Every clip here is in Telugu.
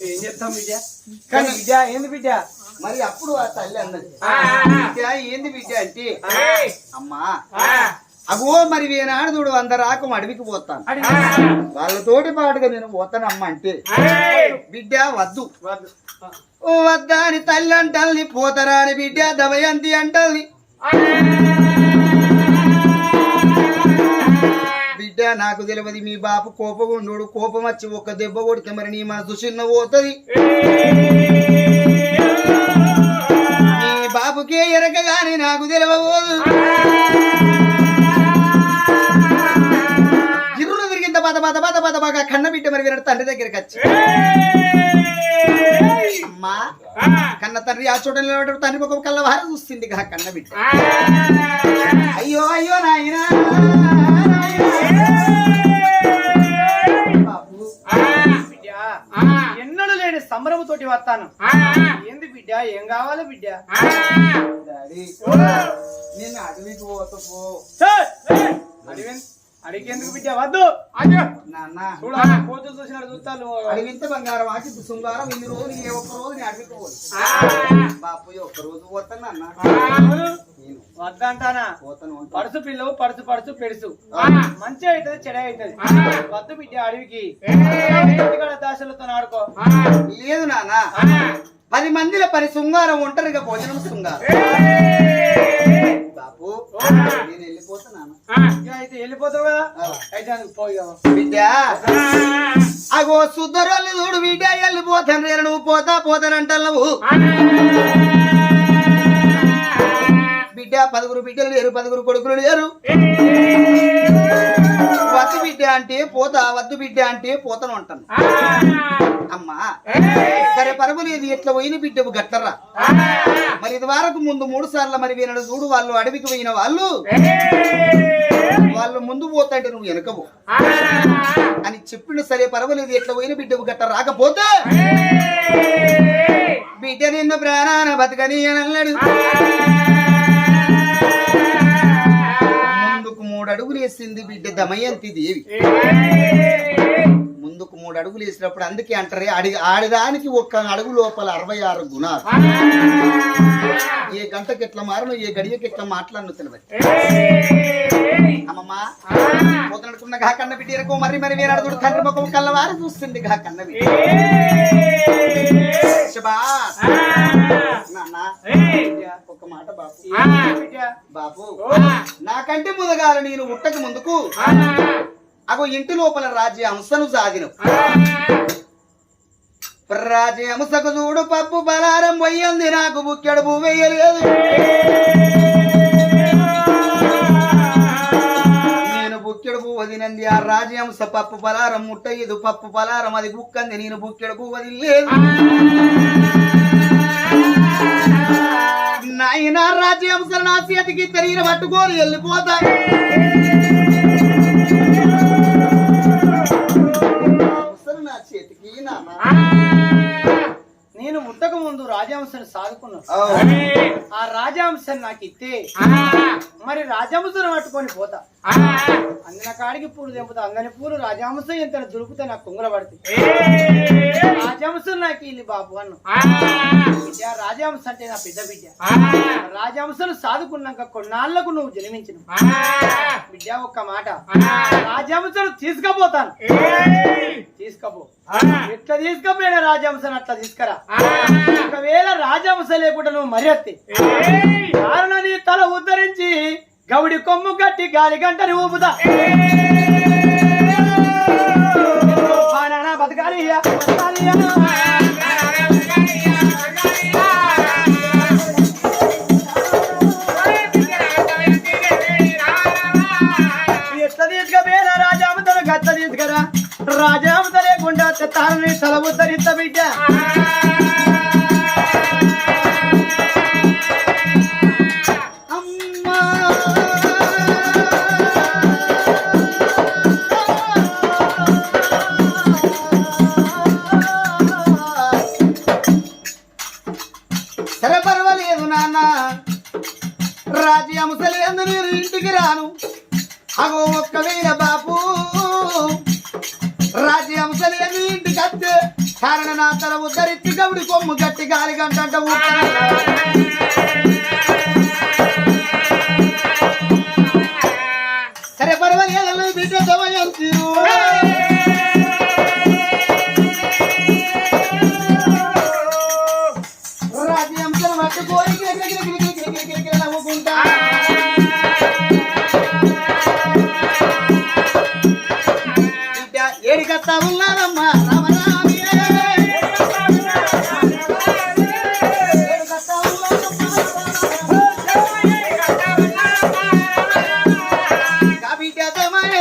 ఏం చేస్తాం బిడ్డ కానీ బిడ్డ ఏంది బిడ్డ మరి అప్పుడు ఆ తల్లి అన్నది ఆ, ఆ, బిడ్డ ఏంది బిడ్డ అంటే? అమ్మా. అగో మరి వేనాడు చూడు వంద రాకం అడవికి పోతాను. వాళ్ళతోటి పాటుగా నేను పోతానమ్మా అంటే. బిడ్డ వద్దు. వద్దు. ఓ వద్దా అని తల్లి అంటల్ని పోతారా అని బిడ్డ దమయంతి అంటల్ని బిడ్డ నాకు తెలియదు మీ బాపు కోపం ఉండోడు కోపం వచ్చి ఒక్క దెబ్బ కొడితే మరి నీ మనసు చిన్న పోతుంది. మీ బాపుకే ఎరకగాని నాకు తెలియబోదు గిర్రులు తిరిగింత బత బత బత బత బాగా కన్న బిడ్డ మరి వినడు తండ్రి దగ్గరికి వచ్చి. అమ్మా కన్న తండ్రి ఆ చూడ తండ్రి ఒక కళ్ళ వారు చూస్తుంది కన్న బిడ్డ. అయ్యో అయ్యో నాయనా. ఎన్నడూ లేని సంబరముతోటి వస్తాను. ఏంది బిడ్డ? ఏం కావాలి బిడ్డ? డాడీ నేను అడవికి పోతా పో. అడిగి అడిగేందుకు బిడ్డ? వద్దు. కోతులు చూసినాడు చూస్తాను అడవింత బంగారం ఆకి శృంగారం ఇన్ని రోజులు ఏ ఒక్క రోజు నేను పోను బాపు ఒక్క రోజు పోతాను నాన్న. నేను వద్దంటానా. పడుసు పిల్లవు పడుసు పడుసు పెడుసు మంచి అవుతుంది చెడ అవుతుంది. వద్దు బిడ్డ అడవికి. దాసలతో ఆడుకో? లేదు నాన్న. పది మందిల పని శృంగారం ఒంటరిగా భోజనం శృంగారం. నేను వెళ్ళిపోతా నాన్న ఇక అయితే వెళ్ళిపోతావు కదా. బిడ్డ అగో సుద్దరోళ్ళు చూడు బిడ్డ వెళ్ళిపోతాను రేరు నువ్వు పోతా పోతానంటావు బిడ్డ పదుగురు బిడ్డలు లేరు పదుగురు కొడుకులు లేరు వద్దు బిడ్డ అంటే పోతా వద్దు బిడ్డ అంటే పోతాను అంటాను. అమ్మా సరే పరమలేదు ఎట్లా పోయిన బిడ్డవు గట్టరా మరి ఇది వరకు ముందు మూడు సార్లు మరి వీళ్ళని చూడు వాళ్ళు అడవికి పోయిన వాళ్ళు. వాళ్ళు ముందు పోతాంటే నువ్వు వెనకవు అని చెప్పిన సరే పర్వాలేదు ఎట్లా పోయిన బిడ్డవు గట్ట రాకపోతే బిడ్డ నిన్న ప్రాణాన బతకని అని అన్నాడు మూడు అడుగులు వేసింది బిడ్డ దమయంతి దేవి. ముందుకు మూడు అడుగులు వేసినప్పుడు అందుకే అంటారే అడి ఆడదానికి ఒక్క అడుగు లోపల అరవై ఆరు గుణాలు. ఏ గంటకి ఎట్లా మారను ఏ గడియకి ఎట్లా మాట్లాడను తెలియదు అమ్మమ్మా పోతున్నట్టుకున్న గా కన్న బిడ్డ ఎరకో మరి మరి వేరే అడుగుడు తండ్రి ముఖం కల్లవారు చూస్తుంది గా కన్న బిడ్డ. నాన్న ఒక మాట బిడ్డ బాపు నాకంటే ముందుగాల నేను ఉట్టక ముందుకు. అగో ఇంటి లోపల రాజ్య అంశను సాగిన రాజ్య అంశకు చూడు పప్పు బలారం పోయింది నాకు బుక్కెడు పువ్వు వేయలేదు. నేను బుక్కెడు పువ్వు వదినంది ఆ రాజ్యాంశ పప్పు పలారం ముట్టయ్యదు పప్పు పలారం అది బుక్కంది నేను బుక్కెడు పువ్వు వదిలేదు నాయన రాజ్యాంశ నా చేతికి తిరిగిన పట్టుకొని వెళ్ళిపోతా అవసరం నా చేతికి నాన్న ముందు రాజాంశాన్ని సాదుకున్నాను ఓ, ఆ రాజాంశాన్ని నాకు ఇస్తే మరి రాజాంశను పట్టుకొని పోతా. అందిన కాడికి పూలు తెంపుతా. అంగని పూలు రాజాంశం ఎంత దొరికితే నాకు కుంగల పడుతుంది రాజాంశం నాకు ఇల్లు బాబు అన్న. రాజాంశ అంటే నా పెద్ద బిడ్డ. రాజాంశను సాదుకున్నాక కొన్నాళ్ళకు నువ్వు జన్మించిన బిడ్డ ఒక్క మాట. రాజాంశను తీసుకపోతాను. తీసుకపో. ఎట్లా తీసుకపోయినా రాజాంశను అట్లా తీసుకురా. ఒకవేళ రాజాంశ లేకుండా నువ్వు మర్యాద కారణం నీ తల ఉద్ధరించి గౌడి కొమ్ము కట్టి గాలి గంటని బాణానా బతకాలి ఒక్కవేళ బాపు ఇంటికి వస్తే కారణ నా తల ఉద్ధరించి గౌడి కొమ్ము గట్టి గాలి గంట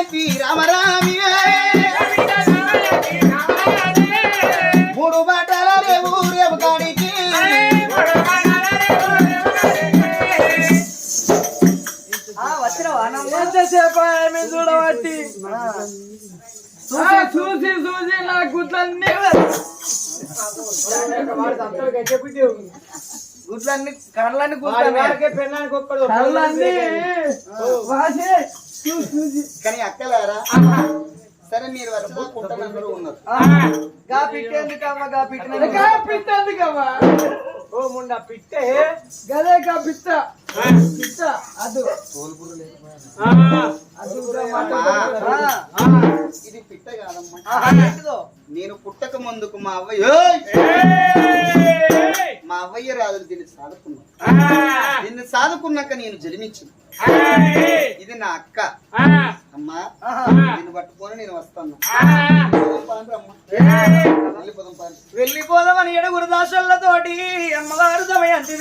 దమయంతి రామరామియే మూడు బాటల రేవు రేవు కాడికి. ఎంతసేపు ఆమె చూడబట్టి? చూసి చూసి చూసి నా గుట్లన్నీ గుడ్లన్నీ కళ్ళన్నీ కళ్ళన్నీ కానీ అక్కలారా? సరే మీరు కుట్టనందరూ ఉన్నారు. గా పిట్టేందుకమ్మా గా పిట్ట గా పిట్టేందుకమ్మా? ఓ ముండ పిట్టే. గదే గా పిట్ట. పిట్ట అదు. అదు ఇది పిట్ట కాదమ్మా. నేను పుట్టక ముందుకు మా అవ్వయ్య మా అవ్వయ్య రాజులు దీన్ని సాదుకున్నా దీన్ని సాదుకున్నాక నేను జన్మించిన. ఇది నా అక్క. అమ్మా దీన్ని పట్టుకొని నేను వస్తాను. వెళ్ళిపోదాం. వెళ్ళిపోదామని ఏడుగురు దాసళ్ళతోటి అమ్మవారు దమయంతి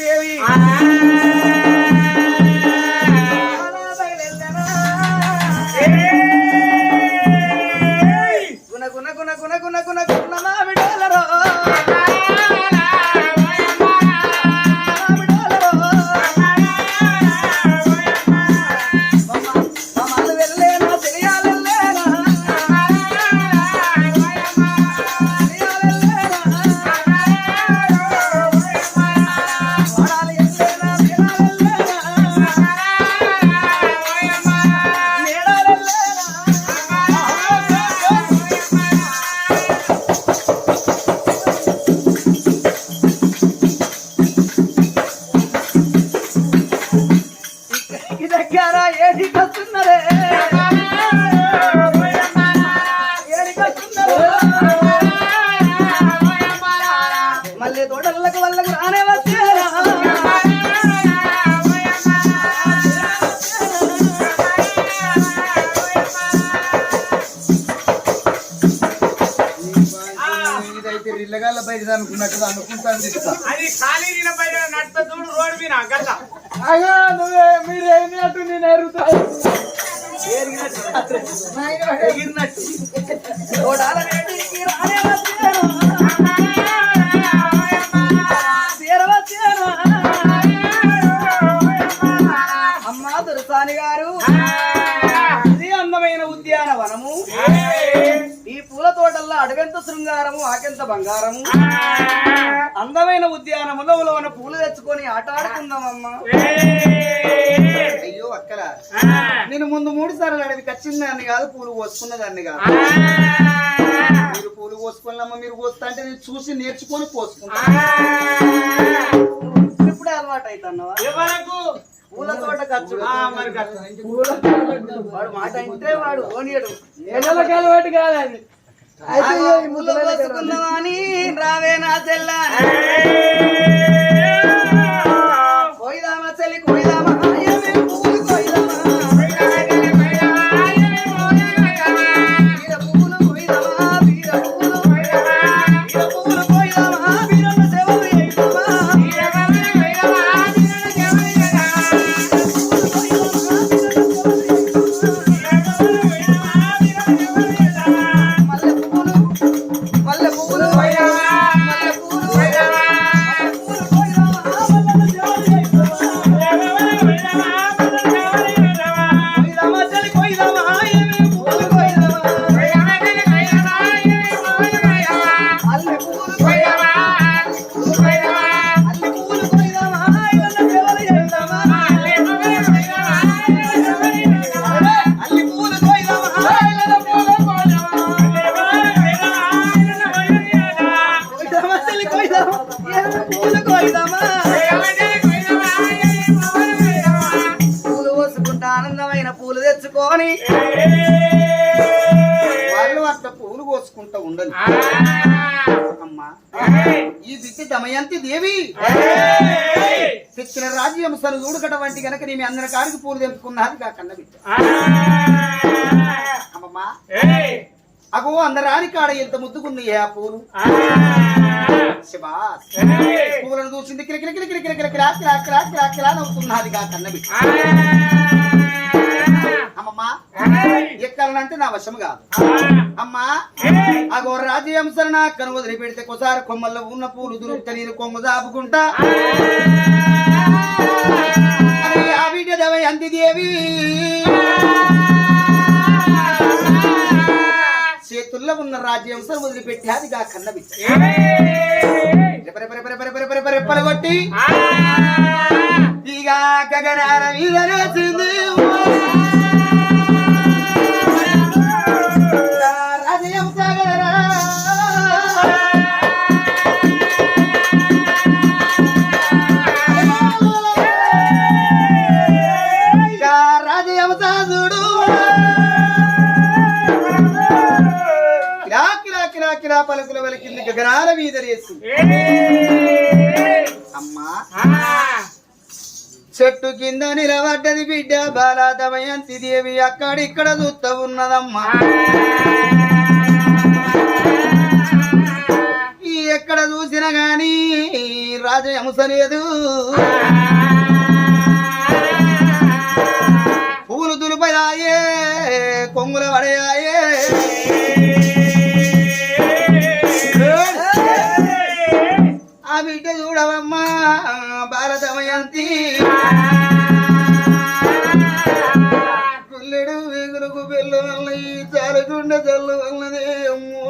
రిల్లగాళ్ళ బయట అనుకున్నట్టు అనుకుంటాను అది ఖాళీ నడుత చూడు రోడ్డు మీద గల్ల అగా నువ్వే మీరు నేను ఎరుగుతా వేడికి శృంగారము ఆకెంత బంగారము. అందమైన ఉద్యానములో ఉన్న పూలు తెచ్చుకొని ఆట ఆడుకుందామమ్మా. అయ్యో అక్కల. నేను ముందు మూడు సార్లు అడవికి వచ్చిన దాన్ని కాదు పూలు కోసుకున్న దాన్ని కాదు. మీరు పూలు కోసుకున్నామా మీరు కోస్తా అంటే నేను చూసి నేర్చుకొని కోసుకుంటా. ఇప్పుడే అలవాటు అవుతున్నావా ఎవరకు? పూల తోట ఖర్చు. ఆ, మరి గట్ల. వాడు మాట అంటే వాడు ఓనియడు. ఎండలకు అలవాటు కాదు రావే నా తెల్ల రాజ్యం సలు చూడకట వంటి గనక నీ అందరి కాడికి పూలు తెంపుకున్నది కా కన్న బిడ్డ. అమ్మమ్మా. అగో అందరాని కాడ ఎంత ముద్దుకున్నాయి ఆ పూలు? శబాస్ పూలను చూసింది కిరకిర కిరకిర కిరకిర కిరా కిరా కిరా కిరా కిరా నవ్వుతున్నది కా కన్న బిడ్డ. అమ్మమ్మా ఎక్కాలంటే నా వశం కాదు. అమ్మా అగో రాజ్యాంశన నా కను వదిలి పెడితే ఒకసారి కొమ్మల్లో ఉన్న పూలు దురుకుతా నేను కొమ్ము దాపుకుంటా. ఆ. బిడ్డ దవై అంది దేవి చేతుల్లో ఉన్న రాజ్యాంశం వదిలిపెట్టి అది గా కన్న బిడ్డ. ఇక గగనాల మీద గగనాల మీద రేసి. అమ్మా. చెట్టు కింద నిలబడ్డది బిడ్డ బాలాదమయంతి దేవి. అక్కడిక్కడ చూస్తా ఉన్నదమ్మా. ఎక్కడ చూసినా గాని రాజహంస లేదు. పూలు దులుపయాయే కొంగుల పడయాయే చాలకుండ అమ్మో.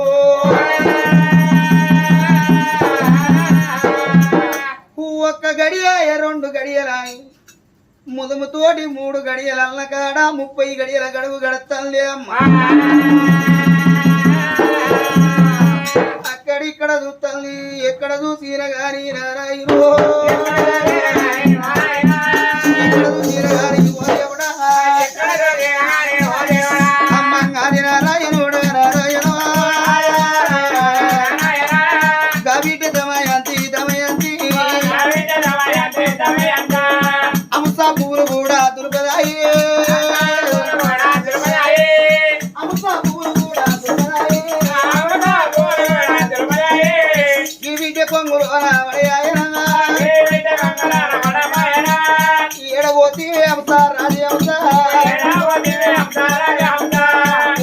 ఒక్క గడియాయ రెండు గడియలాయి. ముదుముతోటి మూడు గడియలన్న అల్లకాడ ముప్పై గడియల గడువు గడతానులే అమ్మా. అక్కడిక్కడ చూస్తాను ఎక్కడ చూసిన గాని నారాయణో. ఎక్కడ చూసిన గాని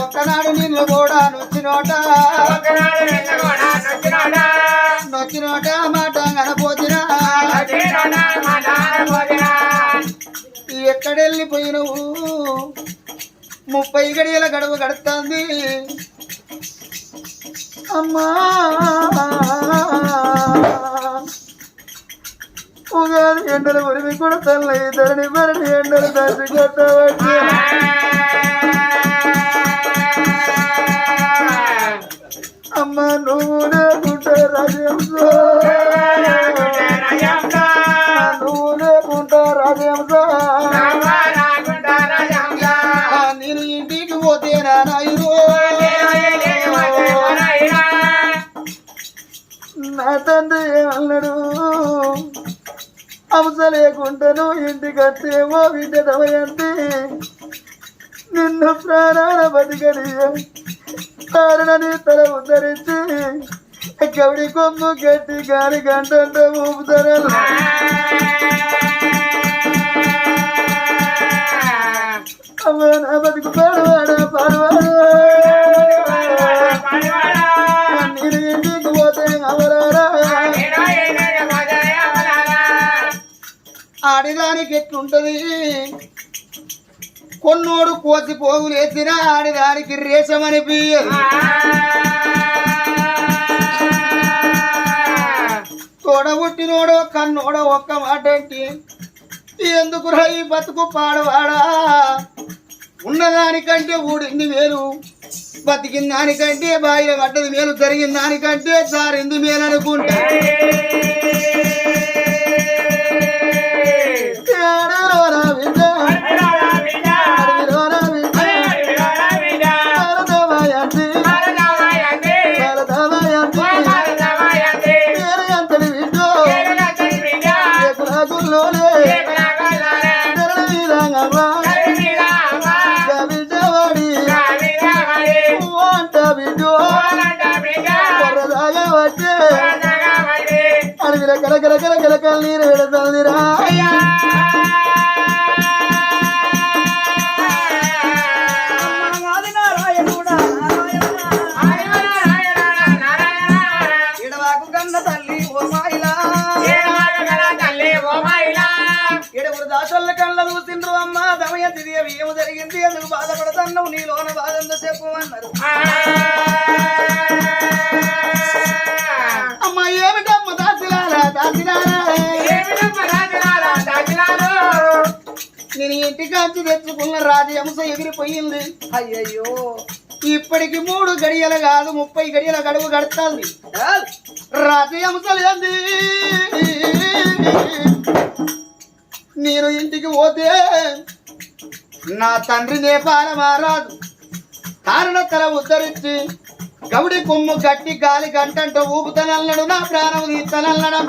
ఒక్కనాడు నిన్ను కూడా నొచ్చినోట నొచ్చినోట మాట కనపోతినా ఎక్కడెళ్ళిపోయినవు ముప్పై గడియల గడువు గడుతుంది అమ్మా. ఉగాది ఎండలు ఉరిమి కూడా తల్లి ధరణి భరణి ఎండలు దాచి కొట్టవచ్చు అమ్మ నువ్వు లేకుంటే రాజంస నువ్వు లేకుంటా రాజంస నేను ఇంటికి పోతే నాయుడు నా తండ్రి ఏమన్నాడు లేకుండాను ఇంటికి వచ్చేమో బిడ్డ దమయంతి నిన్ను ప్రాణాల బతికని కారణని తల ఉద్ధరించి కవిడి కొమ్ము గట్టి గాలి గంట ఊపుతారు అమ్మ నా బతుకు పాడవాడా పాడవాడు. ఆడిదానికి ఎట్లుంటది? కొన్నోడు కోసి పోగులు ఎత్తిన ఆడిదానికి రేషమని పియ్యదు తోడబుట్టినోడో కన్నోడో ఒక్క మాట ఏంటి ఎందుకు ఈ బతుకు పాడవాడా? ఉన్నదానికంటే ఊడింది మేలు. బతికిన దానికంటే బాయిల పడ్డది మేలు. జరిగిన దానికంటే జారింది మేలు అనుకుంటా కల కల కల కల నీరు పెడతాందిరా జరిగింది ఎందుకు బాధపడతావు నీలోన బాధ ఎంతో చెప్పు అన్నారు అమ్మ ఏమిటమ్మ దాసిలారా దాసిలారా నేను ఇంటికాంచి తెచ్చుకున్న రాజు అంశ ఎగిరిపోయింది. అయ్యయ్యో ఇప్పటికి మూడు గడియలు కాదు ముప్పై గడియల గడువు గడుతుంది. రాజు అంశ లేంది. నేను ఇంటికి పోతే నా తండ్రి నేపాల మహారాజు. కారణతల ఉద్ధరించి గౌడి కొమ్ము గట్టి గాలి గంటంటూ ఊపుతనల్లడు నా ప్రాణం తీస్తనల్లడం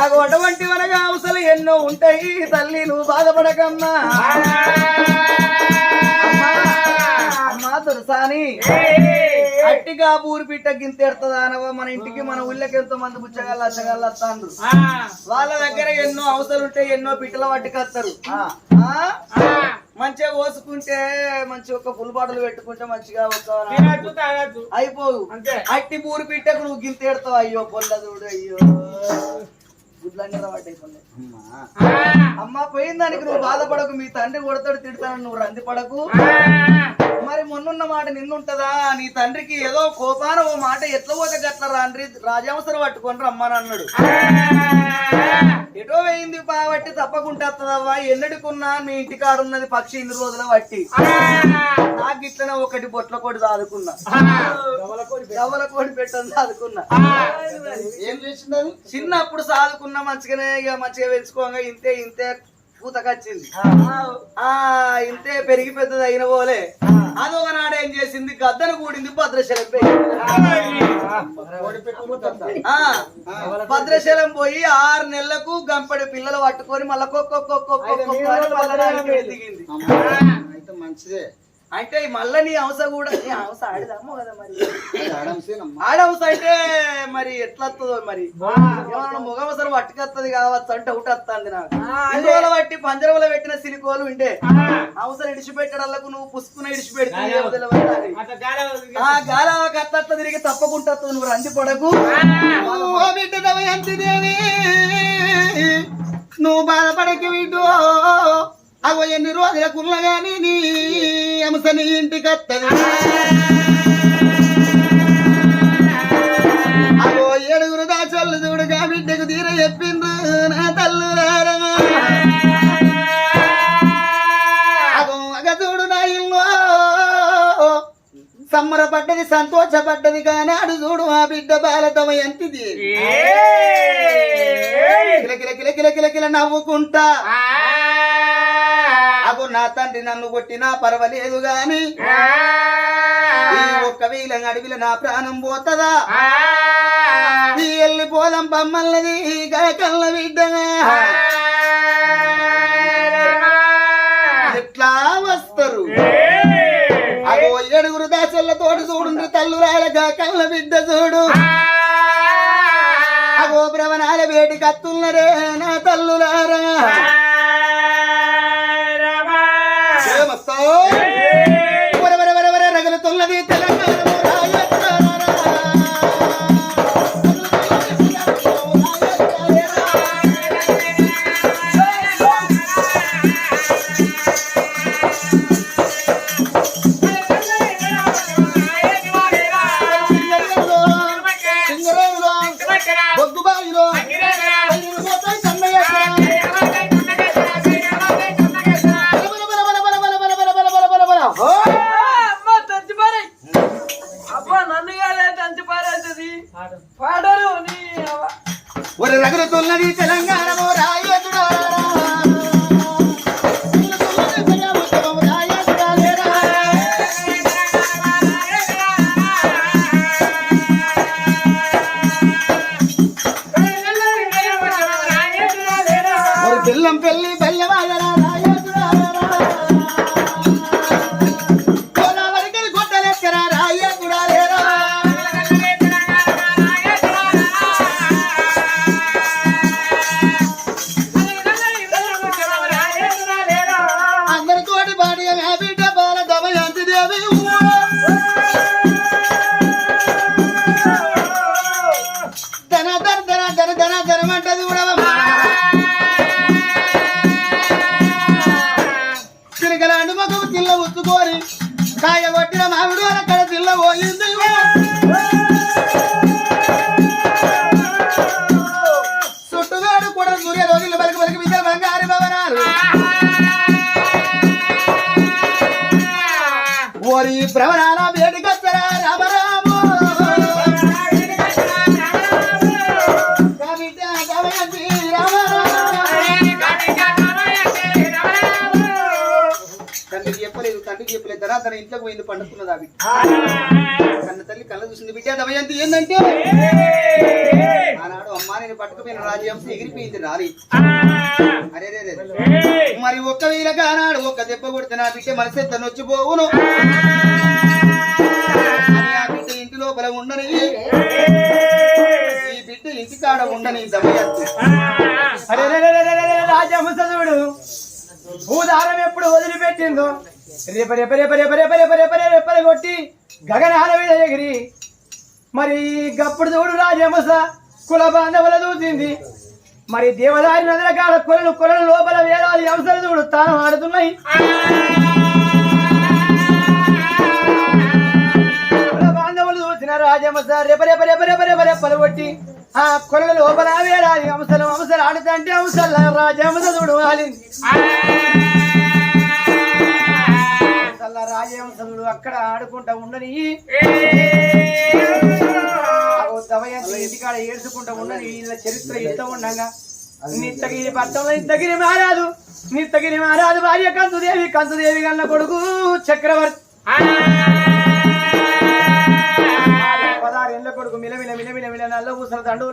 అటువంటి వనగా అవసరం ఎన్నో ఉంటాయి. తల్లి నువ్వు బాధపడకమ్మా. అమ్మా, దురసాని. అట్టిగా ఊరు పిట్ట గింతెడతదానవ మన ఇంటికి మన ఊళ్ళకి ఎంతో మంది బుచ్చగాళ్ళు అచ్చగాళ్ళు వస్తాండ్రు. వాళ్ళ దగ్గర ఎన్నో అవసరం ఉంటాయి ఎన్నో పిట్టల పట్టుకొస్తారు ఆ? మంచిగా కోసుకుంటే మంచి ఒక ఫుల్ బాటలు పెట్టుకుంటే మంచిగా ఒక అయిపోవు అంతే. అట్టి బూరు పిట్టకు నువ్వు గింతెడతావు అయ్యో పొల్ల చూడు అయ్యో. గుడ్లన్నీ రవాటాయి పొల్ల అమ్మ. పోయిందానికి నువ్వు బాధపడకు. మీ తండ్రి కొడతాడు తిడతాను నువ్వు రంది పడకు మరి మొన్నున్న మాట నిన్నుంటదా? నీ తండ్రికి ఏదో కోపాన ఓ మాట ఎట్లా పోతే గట్ల రాండ్రి రాజావసరం పట్టుకొని రమ్మని అన్నాడు. ఎటో వేయింది కాబట్టి తప్పకుండా వస్తుందవ్వా. ఎన్నడుకున్నా మీ ఇంటికాడ ఉన్నది పక్షి ఇన్ని రోజుల బట్టి నాకు ఇట్లనే ఒకటి బొట్ల కోడి దాదుకున్నా. డబల కోడి పెట్టని దాదుకున్నా. ఏం చేసిందని చిన్నప్పుడు సాదుకున్నా మంచిగానే ఇక మంచిగా పెంచుకోగా ఇంతే ఇంతే పూతకొచ్చింది. ఆ. ఇంతే పెరిగి పెద్దది అయిన పోలే అదొక నాడు ఏం చేసింది? గద్దను కూడింది భద్రశలం భద్రశలం పోయి ఆరు నెలలకు గంపడి పిల్లలు పట్టుకొని మళ్ళా దిగింది అయితే మంచిదే. అంటే ఈ మళ్ళా నీ అవస కూడా నీ అవస ఆడిదమ్మో కదా మరి. ఆడవస అయితే మరి ఎట్లా వస్తుందో మరి ఏమన్నా మొగవసరం పట్టుకొత్తది కావచ్చు అంటే ఒకటి వస్తుంది నాకు. ఇందువల్ల బట్టి పంజరంలో పెట్టిన సిలికోలు ఉంటే అవసరం ఇడిచిపెట్టడాలకు నువ్వు పుసుకున ఇడిచిపెడుతుంది ఆ గాలి కత్త తిరిగి తప్పకుండా వస్తుంది నువ్వు రంది పడకు. నువ్వు బాధపడకి బిడ్డు అగో ఎన్ని రోజులకున్న గాని నీ అంశ నీ ఇంటికి వత్తది అగో ఏడుగురు దాచోళ్ళు చూడుగా బిడ్డకు తీర చెప్పిండ్రు నా తల్లు అగో అగ చూడు నా ఇల్లు. సంబరపడ్డది సంతోషపడ్డది కానీ అడు చూడు ఆ బిడ్డ బాలతమ ఎంతిది. కిల కిల కిల కిల కిల కిల నవ్వుకుంటా అగో నా తండ్రి నన్ను కొట్టినా పర్వాలేదు గాని ఒక్క వీల అడవిల నా ప్రాణం పోతదా? ఈ వెళ్ళిపోదాం బమ్మల్లది కల్ల బిడ్డగా. ఎట్లా వస్తారు? అగో ఏడుగురు దాసల్లతోటి చూడు తల్లురాలగా కళ్ళ బిడ్డ చూడు. అగో భ్రవణాల వేటి కత్తున్నరే నా తల్లులారా. తన ఇంట్లోకి పోయింది పండుకున్నది ఆ బిడ్డ. కన్న తల్లి కళ్ళ చూసింది బిడ్డ దమయంతి ఏంటంటే ఆనాడు అమ్మా నేను పట్టుకుపోయిన రాజ్యాంశం ఎగిరిపోయింది రాలి. అరే రే రే. మరి ఒక్క వీళ్ళకి ఆనాడు ఒక్క దెబ్బ కొడితే నా బిడ్డ మనసే తను వచ్చి పోవును బిడ్డ ఇంటి లోపల ఉండని ఈ బిడ్డ ఇంటి కాడ ఉండని దమయంతి. అరే రే రే రే రే రే రాజముసదుడు భూదారం ఎప్పుడు వదిలిపెట్టిందో? రేప రేప రేప రేప రేప రేప రేప రేప కొట్టి గగనాల మీద ఎగిరి మరి గప్పుడు చూడు రాజమస కుల బాంధవుల చూసింది మరి దేవదారి నదుల కాడ కొలను కొలను లోపల వేదాలు అంశాలు చూడు తాను ఆడుతున్నాయి కుల బాంధవులు చూసిన రాజమస రేప రేప రేప రేప రేప రెప్పలు కొట్టి ఆ కొల లోపల వేలాది అంశలు అంశాలు ఆడుతుంటే అంశాల రాజమస చూడు ఆలింది అంశాల రాజవంశముడు అక్కడ ఆడుకుంటా ఉండని. దవయంతి ఇంటికాడ ఏడ్చుకుంటా ఉండని వీళ్ళ చరిత్ర ఇంత ఉండగా. నిత్తగిరి పట్టంలో నిత్తగిరి మారాదు నిత్తగిరి మారాదు భార్య కంతుదేవి కంతుదేవి కన్న కొడుకు చక్రవర్తి. పదహారు ఏళ్ళ కొడుకు మిలమిల మిలమిల మిల నల్ల పూసల దండు